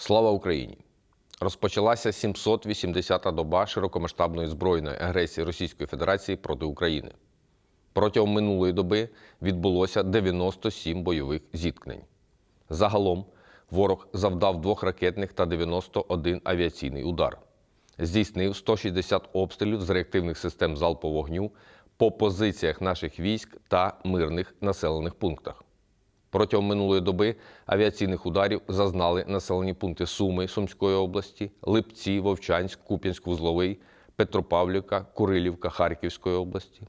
Слава Україні! Розпочалася 780-та доба широкомасштабної збройної агресії Російської Федерації проти України. Протягом минулої доби відбулося 97 бойових зіткнень. Загалом ворог завдав двох ракетних та 91 авіаційний удар. Здійснив 160 обстрілів з реактивних систем залпового вогню по позиціях наших військ та мирних населених пунктах. Протягом минулої доби авіаційних ударів зазнали населені пункти Суми Сумської області, Липці, Вовчанськ, Куп'янськ-Вузловий, Петропавлівка, Курилівка Харківської області,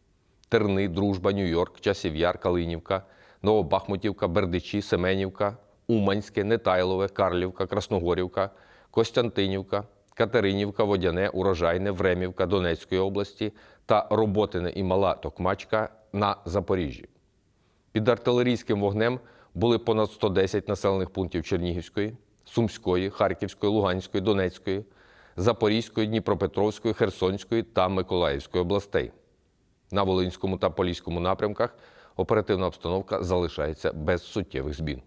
Терни, Дружба, Нью-Йорк, Часів Яр, Калинівка, Новобахмутівка, Бердичі, Семенівка, Уманське, Нетайлове, Карлівка, Красногорівка, Костянтинівка, Катеринівка, Водяне, Урожайне, Времівка Донецької області та Роботине і Мала Токмачка на Запоріжжі. Під артилерійським вогнем були понад 110 населених пунктів Чернігівської, Сумської, Харківської, Луганської, Донецької, Запорізької, Дніпропетровської, Херсонської та Миколаївської областей. На Волинському та Поліському напрямках оперативна обстановка залишається без суттєвих змін.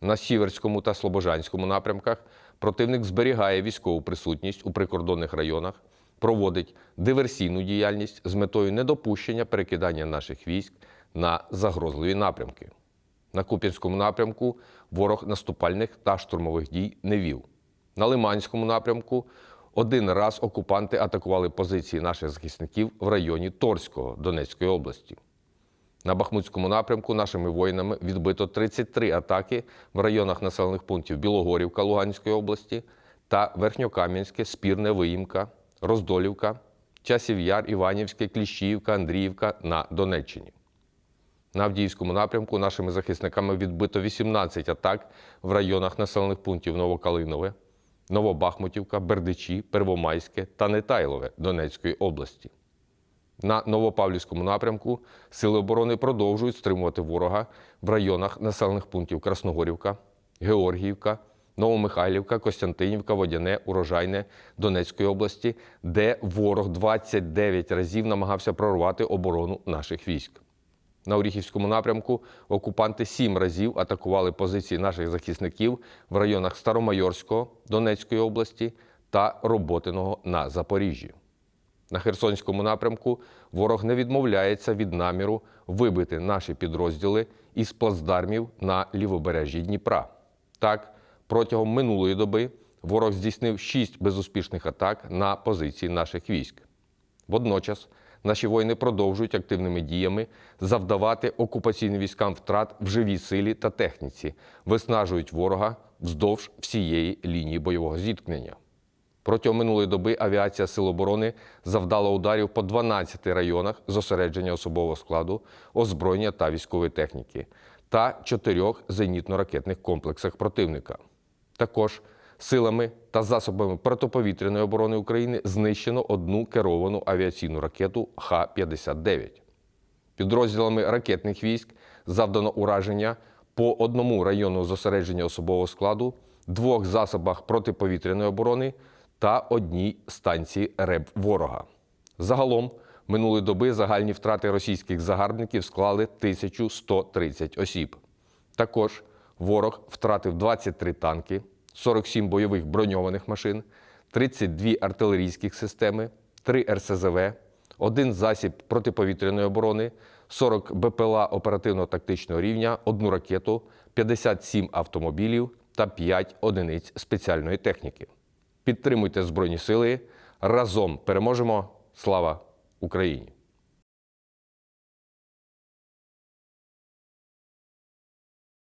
На Сіверському та Слобожанському напрямках противник зберігає військову присутність у прикордонних районах, проводить диверсійну діяльність з метою недопущення перекидання наших військ на загрозливі напрямки. На Куп'янському напрямку ворог наступальних та штурмових дій не вів. На Лиманському напрямку один раз окупанти атакували позиції наших захисників в районі Торського Донецької області. На Бахмутському напрямку нашими воїнами відбито 33 атаки в районах населених пунктів Білогорівка Луганської області та Верхньокам'янське, Спірне, Виїмка, Роздолівка, Часів Яр, Іванівське, Кліщіївка, Андріївка на Донеччині. На Авдіївському напрямку нашими захисниками відбито 18 атак в районах населених пунктів Новокалинове, Новобахмутівка, Бердичі, Первомайське та Нетайлове Донецької області. На Новопавлівському напрямку Сили оборони продовжують стримувати ворога в районах населених пунктів Красногорівка, Георгіївка, Новомихайлівка, Костянтинівка, Водяне, Урожайне Донецької області, де ворог 29 разів намагався прорвати оборону наших військ. На Оріхівському напрямку окупанти сім разів атакували позиції наших захисників в районах Старомайорського Донецької області та Роботиного на Запоріжжі. На Херсонському напрямку ворог не відмовляється від наміру вибити наші підрозділи із плацдармів на лівобережжі Дніпра. Так, протягом минулої доби ворог здійснив шість безуспішних атак на позиції наших військ. Водночас наші воїни продовжують активними діями завдавати окупаційним військам втрат в живій силі та техніці, виснажують ворога вздовж всієї лінії бойового зіткнення. Протягом минулої доби авіація Сил оборони завдала ударів по 12 районах зосередження особового складу, озброєння та військової техніки та чотирьох зенітно-ракетних комплексах противника. Також силами та засобами протиповітряної оборони України знищено одну керовану авіаційну ракету Х-59. Підрозділами ракетних військ завдано ураження по одному району зосередження особового складу, двох засобах протиповітряної оборони та одній станції РЕБ ворога. Загалом минулої доби загальні втрати російських загарбників склали 1130 осіб. Також ворог втратив 23 танки, 47 бойових броньованих машин, 32 артилерійських системи, 3 РСЗВ, один засіб протиповітряної оборони, 40 БПЛА оперативно-тактичного рівня, одну ракету, 57 автомобілів та 5 одиниць спеціальної техніки. Підтримуйте Збройні Сили. Разом переможемо. Слава Україні!